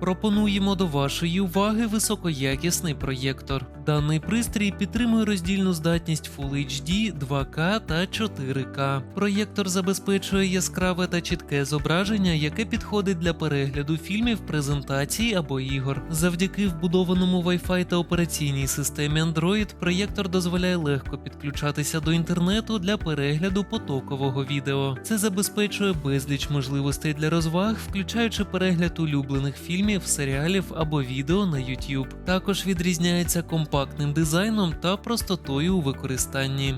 Пропонуємо до вашої уваги високоякісний проєктор. Даний пристрій підтримує роздільну здатність Full HD, 2К та 4К. Проєктор забезпечує яскраве та чітке зображення, яке підходить для перегляду фільмів, презентацій або ігор. Завдяки вбудованому Wi-Fi та операційній системі Android, проєктор дозволяє легко підключатися до інтернету для перегляду потокового відео. Це забезпечує безліч можливостей для розваг, включаючи перегляд улюблених фільмів, серіалів або відео на YouTube. Також відрізняється компактним дизайном та простотою у використанні.